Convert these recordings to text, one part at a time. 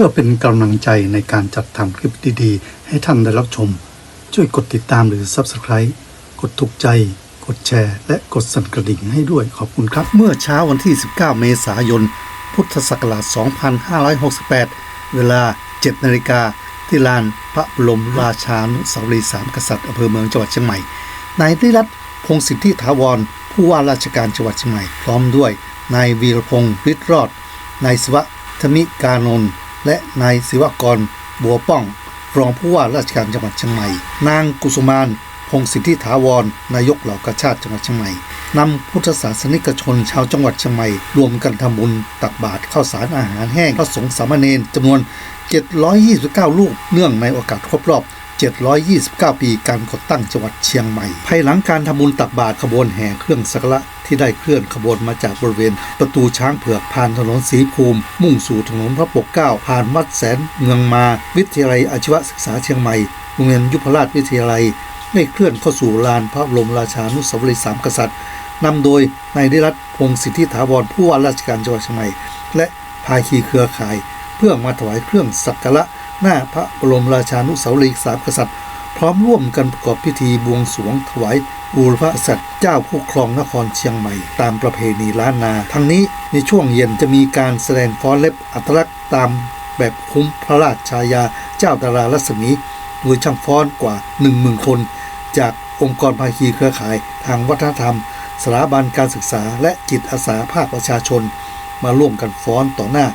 พื่อเป็นกำลังใจในการจัดทำคลิปดีๆ ให้ท่านได้รับชม ช่วยกดติดตามหรือ Subscribe กดถูกใจ กดแชร์ และกดสั่นกระดิ่งให้ด้วยขอบคุณครับ เมื่อเช้าวันที่ 19 เมษายน พุทธศักราช 2568 เวลา 7 นาฬิกาที่ลานพระบรมราชานุสาวรีย์สามกษัตริย์อำเภอเมืองจังหวัดเชียงใหม่นายนิรัตพงศิทธิถาวร ผู้ว่าราชการจังหวัดเชียงใหม่พร้อมด้วยนายวีรพงศ์ฤทธิ์รอดนายศิวะธมิกานนท์ และนายศิวกรบัวป้อง รองผู้ว่าราชการจังหวัดเชียงใหม่ นางกุสุมานพงศิทธิถาวร นายกเหล่ากาชาติจังหวัดเชียงใหม่นำพุทธศาสนิกชนชาวจังหวัดเชียงใหม่ รวมกันทำบุญตักบาตรข้าวสารอาหารแห้งพระสงฆ์สามเณรจำนวน 729 ลูก เนื่องในโอกาสครบรอบ 729 ปีการก่อตั้งจังหวัดเชียงใหม่ ภายหลังการทำบุญตักบาตรขบวนแห่เครื่องสักการะ ที่ได้เคลื่อนขบวนมาจากบริเวณ ประตูช้างเผือกผ่านถนนสีภูมิ มุ่งสู่ถนนพระปกเกล้าผ่านวัดแสนเมืองมา วิทยาลัยอาชีวศึกษาเชียงใหม่โรงเรียนยุพราชวิทยาลัยได้เคลื่อนเข้าสู่ลานพระบรมราชานุสาวรีย์สามกษัตริย์นำโดยนายนิรัตพงศ์สิทธิถาวรผู้ว่าราชการจังหวัดเชียงใหม่และภาคีเครือข่าย เพื่อมาถวายเครื่องสักการะหน้าพระบรมราชานุสาวรีย์สามกษัตริย์ พร้อมร่วมกันประกอบพิธีบวงสรวงถวาย บูรพสัตว์เจ้าผู้ครองนครเชียงใหม่ ตามประเพณีล้านนา ทั้งนี้ในช่วงเย็นจะมีการแสดงฟ้อนเล็บอัตลักษณ์ตามแบบคุ้มพระราชชายาเจ้าดารารัศมีโดยช่างฟ้อนกว่า1 0,000คน จากองค์กรภาคีเครือข่ายทางวัฒนธรรมสถาบันการศึกษาและจิตอาสาภาคประชาชน มาร่วมกันฟ้อนต่อหน้า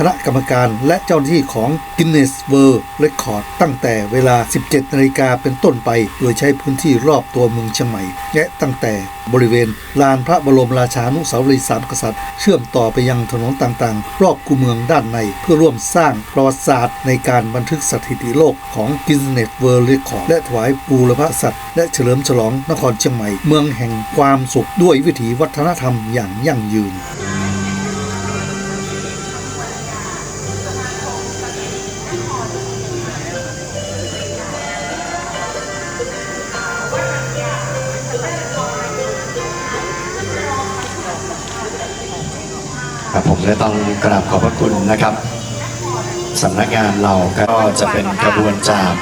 คณะกรรมการและเจ้าหน้าที่ของ Guinness World Record ตั้งแต่เวลา 17 นาฬิกาเป็นต้นไป โดยใช้พื้นที่รอบตัวเมืองเชียงใหม่ และตั้งแต่บริเวณลานพระบรมราชานุสาวรีย์สามกษัตริย์ เชื่อมต่อไปยังถนนต่างๆ รอบคูเมืองด้านใน เพื่อร่วมสร้างประวัติศาสตร์ในการบันทึกสถิติโลกของ Guinness World Record และถวายบูรพสัตว์และเฉลิมฉลองนครเชียงใหม่ เมืองแห่งความสุขด้วยวิถีวัฒนธรรมอย่างยั่งยืน ผมและต้องกราบขอบพระคุณนะครับสำนักงานเราก็จะเป็นกระบวนจาก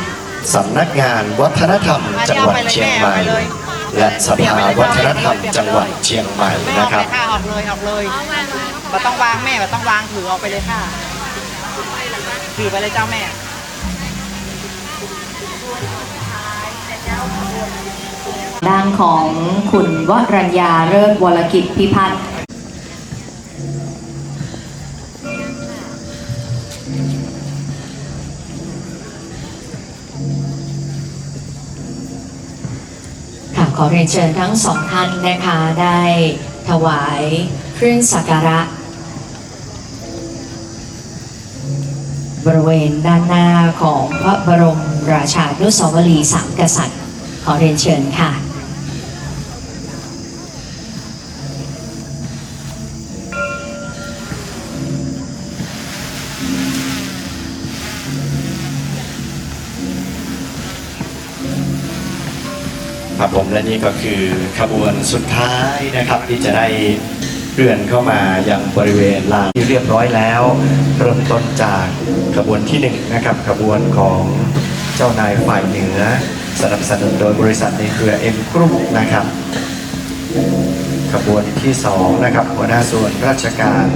สำนักงานวัฒนธรรม จังหวัดเชียงใหม่ และสภาวัฒนธรรม จังหวัดเชียงใหม่ไม่อนะอกคเลรับยค่ะออกเลยออกเลยมาต้องวางแม่มาต้องวางถือออกไปเลยค่ะถือไปเลยเจ้าแม่ด้านของคุณวรัญญาเลิศวรกิจพิพัฒน์ ขอเรียนเชิญทั้งสองท่านนะคะได้ถวายเครื่องสักการะ บริเวณด้านหน้าของพระบรมราชานุสาวรีย์สามกษัตริย์ ขอเรียนเชิญค่ะ ครับผมและนี่ก็คือขบวนสุดท้ายนะครับ ที่จะได้เลื่อนเข้ามายังบริเวณลานที่เรียบร้อยแล้ว เริ่มต้นจากขบวนที่หนึ่งนะครับขบวนของเจ้านายฝ่ายเหนือ สนับสนุนโดยบริษัทในเครือเอ็มกรุ๊ปนะครับขบวนที่สองนะครับหัวหน้าส่วนราชการ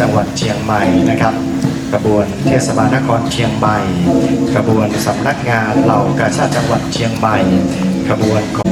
จังหวัดเชียงใหม่นะครับขบวนเทศบาลนครเชียงใหม่ขบวนสำนักงานเหล่ากาชาติจังหวัดเชียงใหม่ขบวนของ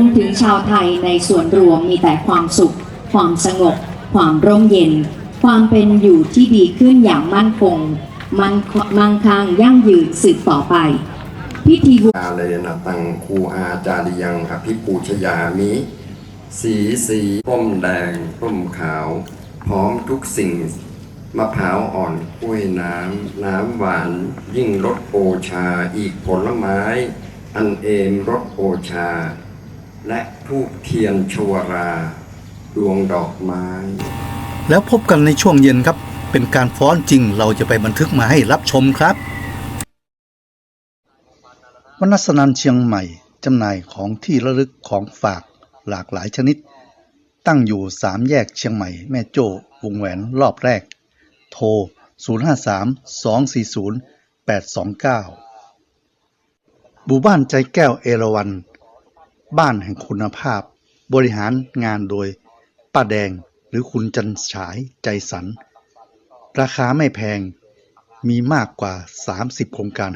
มถึงชาวไทยในส่วนรวมมีแต่ความสุข ความสงบ ความร่มเย็น ความเป็นอยู่ที่ดีขึ้นอย่างมั่นคง มันมั่งคั่งยั่งยืนสืบต่อไป พิธีบวงกาเลยนะตังคูอาจาริยังอภิปูชยามิสีสีต้มแดงต้มขาว พร้อมทุกสิ่งมะพร้าวอ่อนกล้วยน้ำ น้ำหวาน ยิ่งรสโอชาอีกผลไม้ อันเอมรสโอชา และทูบเทียนชวรา ดวงดอกไม้ แล้วพบกันในช่วงเย็นครับ เป็นการฟ้อนจริงเราจะไปบันทึกมาให้รับชมครับวนัสนันเชียงใหม่จำหน่ายของที่ระลึกของฝากหลากหลายชนิด ตั้งอยู่สามแยกเชียงใหม่แม่โจ้วงแหวนรอบแรก โทร 053 240 829หมู่บ้านใจแก้วเอราวัน บ้านแห่งคุณภาพ บริหารงานโดยป้าแดงหรือคุณจันฉายใจสัน ราคาไม่แพงมีมากกว่า 30 โครงการ